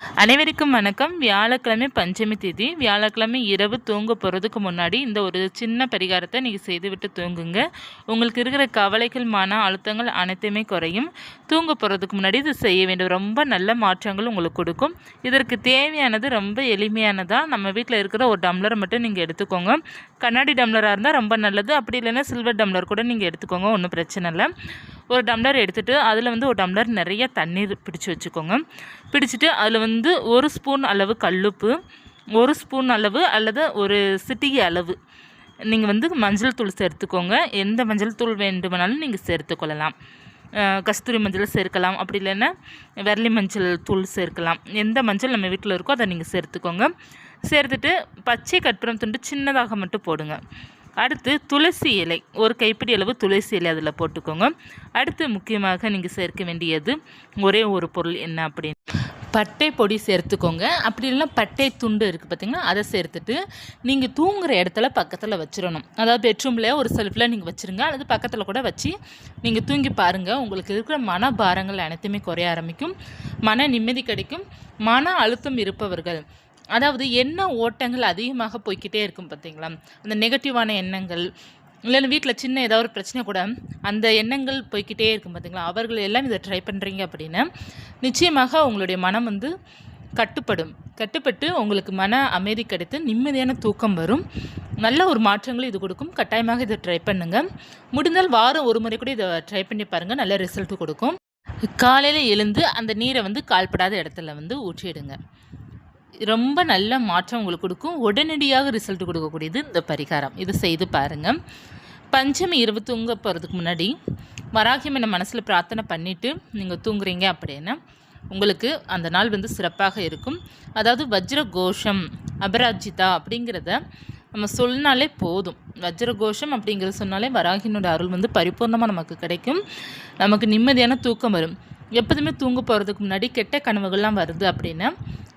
அனைவருக்கும் வணக்கம். வியாழக்கிழமை பஞ்சமி தேதி. வியாழக்கிழமை இரவு தூங்க போகிறதுக்கு முன்னாடி இந்த ஒரு சின்ன பரிகாரத்தை நீங்கள் செய்துவிட்டு தூங்குங்க. உங்களுக்கு இருக்கிற கவலைகள் மன அழுத்தங்கள் அனைத்துமே குறையும். தூங்க போகிறதுக்கு முன்னாடி இது செய்ய வேண்டும். ரொம்ப நல்ல மாற்றங்கள் உங்களுக்கு கொடுக்கும். இதற்கு தேவையானது ரொம்ப எளிமையானதாக நம்ம வீட்டில் இருக்கிற ஒரு டம்ளர் மட்டும் நீங்கள் எடுத்துக்கோங்க. கண்ணாடி டம்ளராக இருந்தால் ரொம்ப நல்லது. அப்படி இல்லைன்னா சில்வர் டம்ளர் கூட நீங்கள் எடுத்துக்கோங்க. ஒன்றும் பிரச்சனை இல்லை. ஒரு டம்ளர் எடுத்துகிட்டு அதில் வந்து ஒரு டம்ளர் நிறைய தண்ணீர் பிடிச்சி வச்சுக்கோங்க. பிடிச்சிட்டு அதில் வந்து ஒரு ஸ்பூன் அளவு கல்லுப்பு ஒரு ஸ்பூன் அளவு அல்லது ஒரு சிட்டிகை அளவு. நீங்கள் வந்து மஞ்சள் தூள் சேர்த்துக்கோங்க. எந்த மஞ்சள் தூள் வேண்டுமானாலும் நீங்கள் சேர்த்துக்கொள்ளலாம். கஸ்தூரி மஞ்சள் சேர்க்கலாம். அப்படி இல்லைன்னா விரலி மஞ்சள் தூள் சேர்க்கலாம். எந்த மஞ்சள் நம்ம வீட்டில் இருக்கோ அதை நீங்கள் சேர்த்துக்கோங்க. சேர்த்துட்டு பச்சை கற்பூரம் துண்டு சின்னதாக மட்டும் போடுங்க. அடுத்து துளசி இலை. ஒரு கைப்பிடி அளவு துளசி இலை அதில் போட்டுக்கோங்க. அடுத்து முக்கியமாக நீங்கள் சேர்க்க வேண்டியது ஒரே ஒரு பொருள் என்ன அப்படின்னு. பட்டை பொடி சேர்த்துக்கோங்க. அப்படி இல்லைனா பட்டை துண்டு இருக்குது பார்த்திங்கன்னா அதை சேர்த்துட்டு நீங்கள் தூங்குகிற இடத்துல பக்கத்தில் வச்சிடணும். அதாவது பெட்ரூமில் ஒரு செல்ஃபில் நீங்கள் வச்சுருங்க. அல்லது பக்கத்தில் கூட வச்சு நீங்கள் தூங்கி பாருங்கள் உங்களுக்கு இருக்கிற மன பாரங்கள் அனைத்துமே குறைய ஆரம்பிக்கும். மன நிம்மதி கிடைக்கும். மன அழுத்தம் இருப்பவர்கள் அதாவது என்ன ஓட்டங்கள் அதிகமாக போய்கிட்டே இருக்கும் பார்த்தீங்களா? அந்த நெகட்டிவான எண்ணங்கள் இல்லைன்னு வீட்டில் சின்ன ஏதாவது ஒரு பிரச்சனை கூட அந்த எண்ணங்கள் போய்கிட்டே இருக்கும் பார்த்தீங்களா? அவர்கள் எல்லாம் இதை ட்ரை பண்ணுறீங்க அப்படின்னா நிச்சயமாக உங்களுடைய மனம் வந்து கட்டுப்படும். கட்டுப்பட்டு உங்களுக்கு மன அமைதி கிடைத்து நிம்மதியான தூக்கம் வரும். நல்ல ஒரு மாற்றங்களும் இது கொடுக்கும். கட்டாயமாக இதை ட்ரை பண்ணுங்கள் முடிந்தால் வாரம் ஒரு முறை கூட இதை ட்ரை பண்ணி பாருங்கள் நல்ல ரிசல்ட்டு கொடுக்கும். காலையில் எழுந்து அந்த நீரை வந்து கால்படாத இடத்துல வந்து ஊற்றிடுங்க. ரொம்ப நல்ல மாற்றம் உங்களுக்கு கொடுக்கும். உடனடியாக ரிசல்ட் கொடுக்கக்கூடியது இந்த பரிகாரம். இது செய்து பாருங்கள் பஞ்சமி இரவு தூங்க போகிறதுக்கு முன்னாடி வராகியம் என்ன மனசில் பிரார்த்தனை பண்ணிவிட்டு நீங்கள் தூங்குறீங்க அப்படின்னா உங்களுக்கு அந்த நாள் வந்து சிறப்பாக இருக்கும். அதாவது வஜ்ர கோஷம் அபராஜிதா அப்படிங்கிறத நம்ம சொன்னாலே போதும். வஜ்ர கோஷம் அப்படிங்கிறத சொன்னாலே வராகினோட அருள் வந்து பரிபூர்ணமாக நமக்கு கிடைக்கும். நமக்கு நிம்மதியான தூக்கம் வரும். எப்போதுமே தூங்க போகிறதுக்கு முன்னாடி கெட்ட கனவுகள்லாம் வருது அப்படின்னா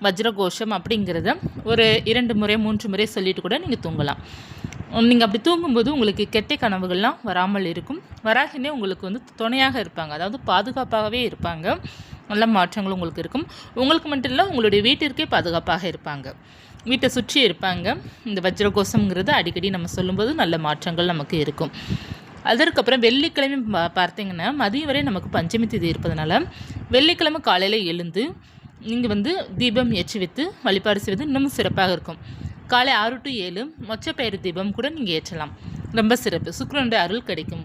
வஜ்ரகோஷம் அப்படிங்கிறத ஒரு இரண்டு முறை மூன்று முறை சொல்லிட்டு கூட நீங்கள் தூங்கலாம். நீங்கள் அப்படி தூங்கும்போது உங்களுக்கு கெட்ட கனவுகள்லாம் வராமல் இருக்கும். வராகினே உங்களுக்கு வந்து துணையாக இருப்பாங்க. அதாவது பாதுகாப்பாகவே இருப்பாங்க. நல்ல மாற்றங்களும் உங்களுக்கு இருக்கும். உங்களுக்கு மட்டும் இல்லை உங்களுடைய வீட்டிற்கே பாதுகாப்பாக இருப்பாங்க. வீட்டை சுற்றி இருப்பாங்க. இந்த வஜ்ரகோஷங்கிறது அடிக்கடி நம்ம சொல்லும்போது நல்ல மாற்றங்கள் நமக்கு இருக்கும். அதற்கப்புறம் வெள்ளிக்கிழமை பார்த்தீங்கன்னா மதியம் வரை நமக்கு பஞ்சமி திதி இருப்பதனால வெள்ளிக்கிழமை காலையில் எழுந்து நீங்கள் வந்து தீபம் ஏற்றி வைத்து வழிபாடு செய்வது இன்னமும் சிறப்பாக இருக்கும். காலை ஆறு டு ஏழு மொச்சப்பயிறு தீபம் கூட நீங்கள் ஏற்றலாம். ரொம்ப சிறப்பு. சுக்கரனுடைய அருள் கிடைக்கும்.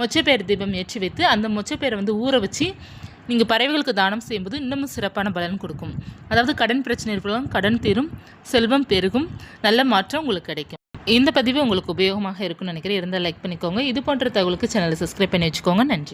மொச்சப்பயிறு தீபம் ஏற்றி வைத்து அந்த மொச்சப்பயிரை வந்து ஊற வச்சு நீங்கள் பறவைகளுக்கு தானம் செய்யும்போது இன்னமும் சிறப்பான பலன் கொடுக்கும். அதாவது கடன் பிரச்சனை இருப்பவங்க கடன் தீரும் செல்வம் பெருகும் நல்ல மாற்றம் உங்களுக்கு கிடைக்கும். இந்த பதிவு உங்களுக்கு உபயோகமாக இருக்கும்னு நினைக்கிறேன். இருந்தால் லைக் பண்ணிக்கோங்க. இது போன்ற தகவலுக்கு சேனலை சப்ஸ்கிரைப் பண்ணி வச்சுக்கோங்க. நன்றி.